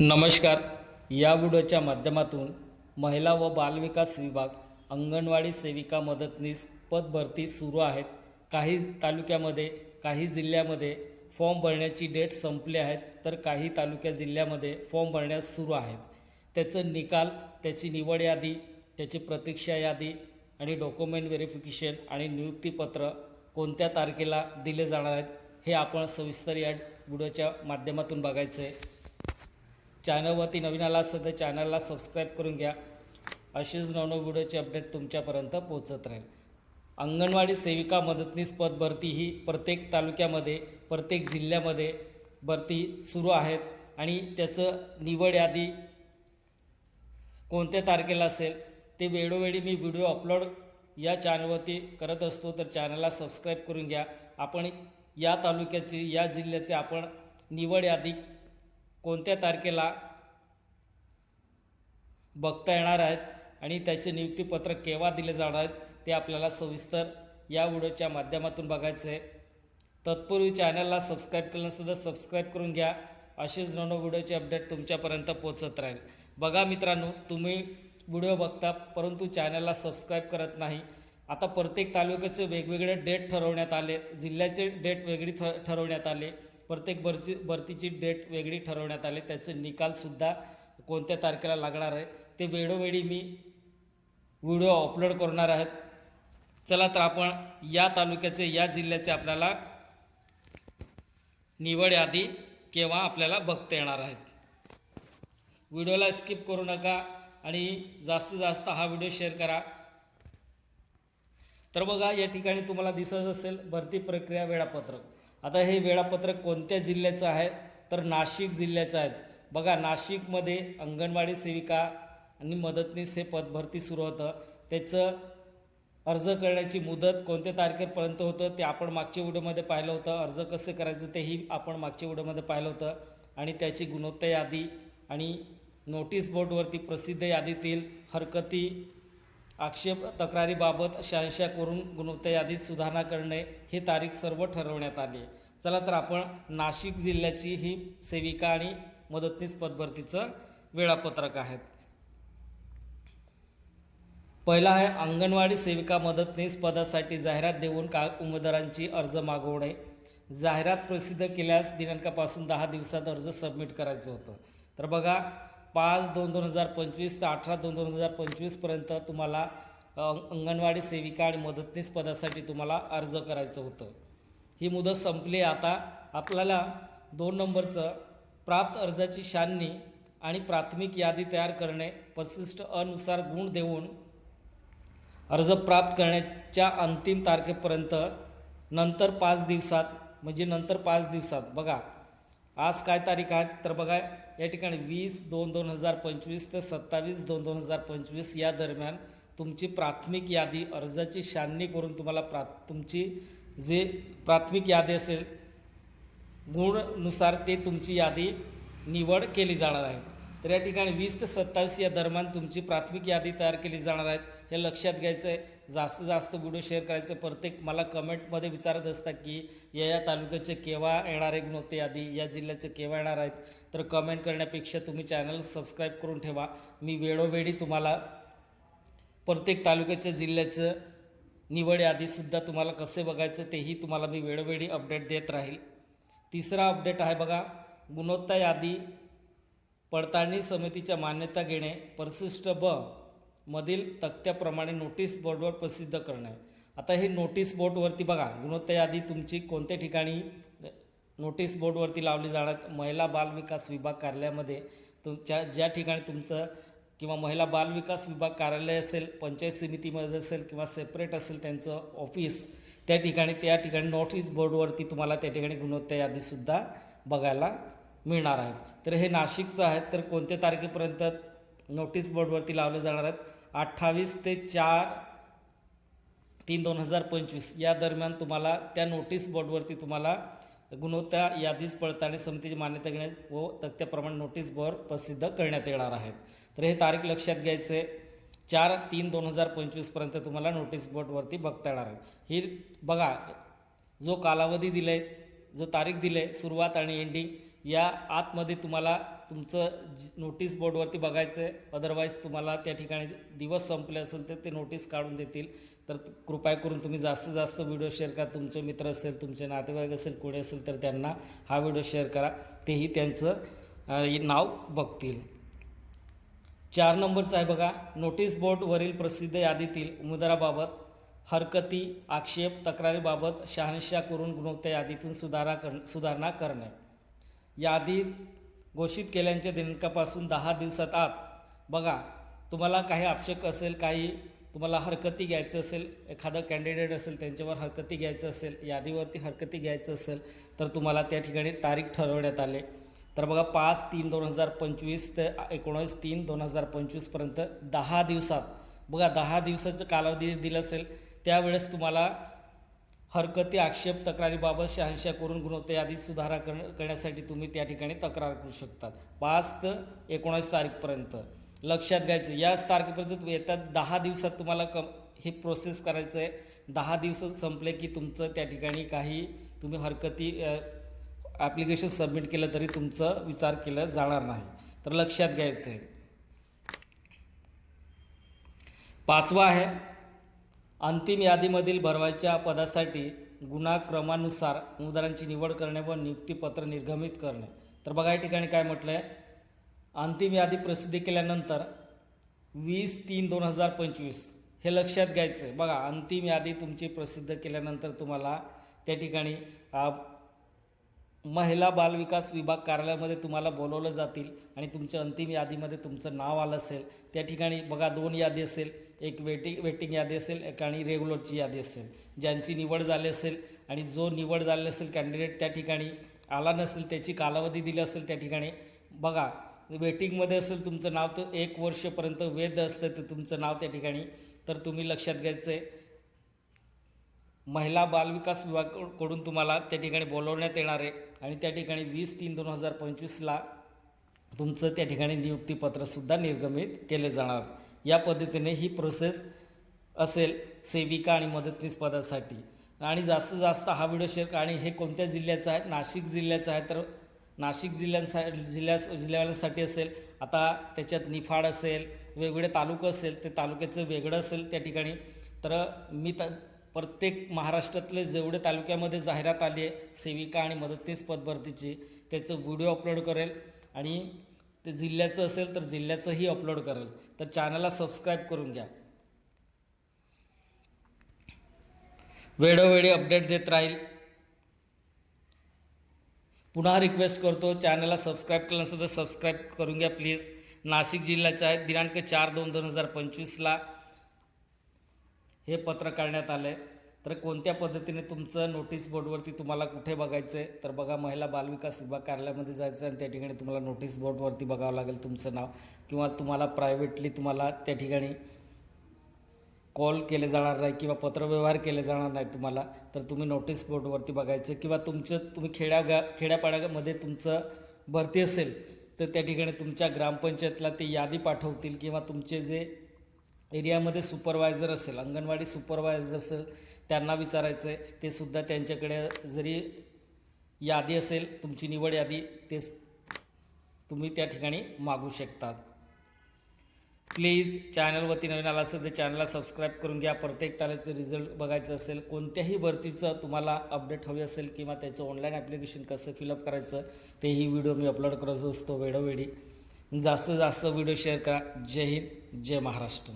नमस्कार. या व्हिडिओच्या माध्यमातून महिला व बालविकास विभाग अंगणवाडी सेविका मदतनीस पदभरती सुरू आहेत. काही तालुक्यामध्ये काही जिल्ह्यामध्ये फॉर्म भरण्याची डेट संपली आहेत तर काही तालुक्या जिल्ह्यामध्ये फॉर्म भरण्यास सुरू आहेत. त्याचं निकाल त्याची निवड यादी त्याची प्रतीक्षा यादी आणि डॉक्युमेंट व्हेरिफिकेशन आणि नियुक्तीपत्र कोणत्या तारखेला दिले जाणार आहेत हे आपण सविस्तर या व्हिडिओच्या माध्यमातून बघायचं आहे चॅनलवरती नवीन आला असेल तर चॅनलला सबस्क्राईब करून घ्या. असेच नवनव व्हिडिओचे अपडेट तुमच्यापर्यंत पोहोचत राहील. अंगणवाडी सेविका मदतनीस पद भरती ही प्रत्येक तालुक्यामध्ये प्रत्येक जिल्ह्यामध्ये भरती सुरू आहेत आणि त्याचं निवड यादी कोणत्या तारखेला असेल ते वेळोवेळी मी व्हिडिओ अपलोड या चॅनलवरती करत असतो. तर चॅनलला सबस्क्राईब करून घ्या. आपण या तालुक्याची या जिल्ह्याचे आपण निवड यादी कोणत्या तारखेला बघता येणार आहेत आणि त्याचे नियुक्तीपत्र केव्हा दिले जाणार आहेत ते आपल्याला सविस्तर या व्हिडिओच्या माध्यमातून बघायचं आहे. तत्पूर्वी चॅनलला सबस्क्राईब केलं सुद्धा सबस्क्राईब करून घ्या. असेच नवनव व्हिडिओचे अपडेट तुमच्यापर्यंत पोचत राहील. बघा मित्रांनो तुम्ही व्हिडिओ बघता परंतु चॅनलला सबस्क्राईब करत नाही. आता प्रत्येक तालुक्याचे वेगवेगळे डेट ठरवण्यात आले जिल्ह्याचे डेट वेगळी ठ ठरवण्यात आले. प्रत्येक भरती भरतीची डेट वेगळी ठरवण्यात आले. त्याचे निकालसुद्धा कोणत्या तारखेला लागणार आहे ते वेळोवेळी मी व्हिडिओ अपलोड करणार आहेत चला तर आपण या तालुक्याचे या जिल्ह्याचे आपल्याला निवड यादी केव्हा आपल्याला बघता येणार आहेत व्हिडिओला स्किप करू नका आणि जास्तीत जास्त हा व्हिडिओ शेअर करा. तर बघा या ठिकाणी तुम्हाला दिसत असेल भरती प्रक्रिया वेळापत्रक. आता हे वेळापत्रक कोणत्या जिल्ह्याचं आहे? तर नाशिक जिल्ह्याचं आहेत बघा नाशिकमध्ये अंगणवाडी सेविका आणि मदतनीस हे पदभरती सुरू होतं. त्याचं अर्ज करण्याची मुदत कोणत्या तारखेपर्यंत होतं ते आपण मागच्या व्हिडिओमध्ये पाहिलं होतं. अर्ज कसे करायचं तेही आपण मागच्या व्हिडिओमध्ये पाहिलं होतं. आणि त्याची गुणवत्ता यादी आणि नोटीस बोर्डवरती प्रसिद्ध यादीतील हरकती आक्षेप तक्रारीबाबत शहानिशा करून गुणवत्ता यादीत सुधारणा करणे हे तारीख सर्व ठरवण्यात आली. चला तर आपण नाशिक जिल्ह्याची ही सेविका आणि मदतनीस पदभरतीचं वेळापत्रक आहेत पहिला आहे अंगणवाडी सेविका मदतनीस पदासाठी जाहिरात देऊन का उमेदवारांची अर्ज मागवणे. जाहिरात प्रसिद्ध केल्यास दिनांकापासून दहा दिवसात अर्ज सबमिट करायचं होतं. तर बघा पाच दोन दोन हजार पंचवीस ते अठरा दोन दोन हजार पंचवीसपर्यंत तुम्हाला अंगणवाडी सेविका आणि मदतनीस पदासाठी तुम्हाला अर्ज करायचं होतं. ही मुदत संपली आता आपल्याला दोन नंबरचं प्राप्त अर्जाची शाननी आणि प्राथमिक यादी तयार करणे पसिष्ट अनुसार गुण देऊन अर्ज प्राप्त करण्याच्या अंतिम तारखेपर्यंत नंतर पाच दिवसात म्हणजे नंतर पाच दिवसात. बघा आज काय तारीख आहे? तर बघा या ठिकाणी वीस दोन दोन हजार पंचवीस ते सत्तावीस दोन दोन हजार पंचवीस या दरम्यान तुमची प्राथमिक यादी अर्जाची छाननी करून तुम्हाला प्रा तुमची जे प्राथमिक यादी असेल गुणनुसार ते तुमची यादी निवड केली जाणार आहे. तर या ठिकाणी वीस ते सत्तावीस या दरम्यान तुमची प्राथमिक यादी तयार केली जाणार आहेत हे लक्षात घ्यायचं आहे जास्तीत जास्त व्हिडिओ शेअर करायचे प्रत्येक मला कमेंटमध्ये विचारत असतात की या या तालुक्याचे केव्हा येणार आहे नव्हते आधी या जिल्ह्याचे केव्हा येणार आहेत? तर कमेंट करण्यापेक्षा तुम्ही चॅनल सबस्क्राईब करून ठेवा. मी वेळोवेळी तुम्हाला प्रत्येक तालुक्याच्या जिल्ह्याचं निवड यादीसुद्धा तुम्हाला कसे बघायचं तेही तुम्हाला मी वेळोवेळी अपडेट देत राहील. तिसरा अपडेट आहे बघा. गुणवत्ता यादी पडताळणी समितीच्या मान्यता घेणे परसिष्ट ब मधील तक्त्याप्रमाणे नोटीस बोर्डवर प्रसिद्ध करणे. आता हे नोटीस बोर्डवरती बघा. गुणवत्ता यादी तुमची कोणत्या ठिकाणी नोटीस बोर्डवरती लावली जाणार? महिला बालविकास विभाग कार्यालयामध्ये. तुमच्या ज्या ठिकाणी तुमचं किंवा महिला बालविकास विभाग कार्यालय असेल पंचायत समितीमध्ये असेल किंवा सेपरेट असेल त्यांचं ऑफिस त्या ठिकाणी त्या ठिकाणी नोटीस बोर्डवरती तुम्हाला त्या ठिकाणी गुणवत्ता यादीसुद्धा बघायला मिळणार आहेत तर हे नाशिकचं आहे. तर कोणत्या तारखेपर्यंत नोटीस बोर्डवरती लावले जाणार आहेत? अठ्ठावीस ते चार तीन दोन हजार पंचवीस या दरम्यान तुम्हाला त्या नोटीस बोर्डवरती तुम्हाला गुणवत्ता यादीच पडताळणी समितीची मान्यता घेण्यास व तक्त्याप्रमाणे नोटीस बोर्ड प्रसिद्ध करण्यात येणार आहेत. तर हे तारीख लक्षात घ्यायचे. चार तीन दोन हजार पंचवीसपर्यंत तुम्हाला नोटीस बोर्डवरती बघता येणार आहे. ही बघा जो कालावधी दिला आहे जो तारीख दिला आहे सुरुवात आणि एंडिंग या आतमध्ये तुम्हाला तुमचं नोटीस बोर्डवरती बघायचं आहे अदरवाईज तुम्हाला त्या ठिकाणी दिवस संपले असेल तर ते नोटीस काढून देतील. तर कृपया करून तुम्ही जास्तीत जास्त व्हिडिओ शेअर करा. तुमचे मित्र असेल तुमचे नातेवाईक असेल कोणी असेल तर त्यांना हा व्हिडिओ शेअर करा. तेही त्यांचं नाव बघतील. चार नंबरचं आहे बघा. नोटीस बोर्डवरील प्रसिद्ध यादीतील उमेदवाराबाबत हरकती आक्षेप तक्रारीबाबत शहानिशा करून गुणवत्ता यादीतून सुधारा कर सुधारणा करणे. यादीत घोषित केल्याच्या दिनांकापासून दहा दिवसात आत. बघा तुम्हाला काही आवश्यक असेल काही तुम्हाला हरकती घ्यायचं असेल एखादं कॅन्डिडेट असेल त्यांच्यावर हरकती घ्यायचं असेल यादीवरती हरकती घ्यायचं असेल तर तुम्हाला त्या ठिकाणी तारीख ठरवण्यात आले. तर बघा पाच तीन दोन हजार पंचवीस ते एकोणीस तीन दोन हजार पंचवीसपर्यंत दहा दिवसात. बघा दहा दिवसाचं कालावधी दिलं असेल त्यावेळेस तुम्हाला हरकती आक्षेप तक्रारीबाबत शहानिशा करून गुणवत्ता यादीत सुधारा कर करण्यासाठी तुम्ही त्या ठिकाणी तक्रार करू शकतात. पाच ते एकोणीस तारीखपर्यंत. लक्षात घ्यायचं याच तारखेपर्यंत येत्या येतात दहा दिवसात तुम्हाला क हे प्रोसेस करायचं आहे दहा दिवस संपले की तुमचं त्या ठिकाणी काही तुम्ही हरकती ॲप्लिकेशन सबमिट केलं तरी तुमचं विचार केलं जाणार नाही. तर लक्षात घ्यायचं आहे पाचवा आहे अंतिम यादीमधील भरवायच्या पदासाठी गुणाक्रमानुसार उमेदवारांची निवड करणे व नियुक्तीपत्र निर्गमित करणे. तर बघा या ठिकाणी काय म्हटलं आहे अंतिम यादी प्रसिद्धी केल्यानंतर वीस तीन दोन हजार पंचवीस हे लक्षात घ्यायचं आहे बघा अंतिम यादी तुमची प्रसिद्ध केल्यानंतर तुम्हाला त्या ठिकाणी महिला बालविकास विभाग कार्यालयामध्ये तुम्हाला बोलवलं जातील आणि तुमच्या अंतिम यादीमध्ये तुमचं नाव आलं असेल त्या ठिकाणी बघा दोन यादी असेल एक वेटिंग वेटिंग यादी असेल एक आणि रेग्युलरची यादी असेल ज्यांची निवड झाली असेल आणि जो निवड झाले असेल कॅन्डिडेट त्या ठिकाणी आला नसेल त्याची कालावधी दिली असेल त्या ठिकाणी बघा वेटिंगमध्ये असेल तुमचं नाव तर एक वर्षपर्यंत वेद असतं तर तुमचं नाव त्या ठिकाणी तर तुम्ही लक्षात घ्यायचं आहे महिला बालविकास विभागाकडून तुम्हाला त्या ठिकाणी बोलवण्यात येणार आहे. आणि त्या ठिकाणी वीस तीन दोन हजार पंचवीसला तुमचं त्या ठिकाणी नियुक्तीपत्रसुद्धा निर्गमित केले जाणार. या पद्धतीने ही प्रोसेस असेल सेविका आणि मदतनीस पदासाठी. आणि जास्तीत जास्त हा व्हिडिओ शेअर आणि हे कोणत्या जिल्ह्याचं आहे? नाशिक जिल्ह्याचं आहे. तर नाशिक जिल्ह्यांसा जिल्ह्या जिल्ह्यासाठी असेल. आता त्याच्यात निफाड असेल वेगवेगळे तालुकं असेल ते तालुक्याचं वेगळं असेल त्या ठिकाणी. तर मी त प्रत्येक महाराष्ट्रातले जेवढे तालुक्यामध्ये जाहिरात आली आहे सेविका आणि मदतनीस पदभरतीची त्याचं व्हिडिओ अपलोड करेल. आणि ते जिल्ह्याचं असेल तर जिल्ह्याचंही अपलोड करेल. तर चॅनलला सबस्क्राईब करून घ्या. वेळोवेळी अपडेट देत राहील. पुन्हा रिक्वेस्ट करतो चॅनलला सबस्क्राईब केलं नसेल तर सबस्क्राईब करून घ्या प्लीज नाशिक जिल्ह्याच्या आहे दिनांक चार दोन दोन हजार पंचवीसला. हे पत्र काढण्यात आलं आहे तर कोणत्या पद्धतीने तुमचं नोटीस बोर्डवरती तुम्हाला कुठे बघायचं आहे तर बघा महिला बालविकास विभाग कार्यालयामध्ये जायचं आहे आणि त्या ठिकाणी तुम्हाला नोटीस बोर्डवरती बघावं लागेल तुमचं नाव किंवा तुम्हाला प्रायव्हेटली तुम्हाला त्या ठिकाणी कॉल केले जाणार नाही किंवा पत्रव्यवहार केले जाणार नाही तुम्हाला. तर तुम्ही नोटीस बोर्डवरती बघायचं किंवा तुमचं तुम्ही खेड्या गा खेड्यापाड्यामध्ये तुमचं भरती असेल तर त्या ठिकाणी तुमच्या ग्रामपंचायतला ते यादी पाठवतील किंवा तुमचे जे एरियामध्ये सुपरवायझर असेल अंगणवाडी सुपरवायझर असेल त्यांना विचारायचं आहे ते सुद्धा त्यांच्याकडे जरी यादी असेल तुमची निवड यादी ते तुम्ही त्या ठिकाणी मागू शकतात. प्लीज चॅनलवरती नवीन आला असेल तर चॅनलला सबस्क्राईब करून घ्या. प्रत्येक तारेचं रिझल्ट बघायचं असेल कोणत्याही भरतीचं तुम्हाला अपडेट हवी असेल किंवा त्याचं ऑनलाईन ॲप्लिकेशन कसं फिलअप करायचं तेही व्हिडिओ मी अपलोड करत असतो वेळोवेळी. जास्तीत जास्त व्हिडिओ शेअर करा. जय हिंद जय महाराष्ट्र.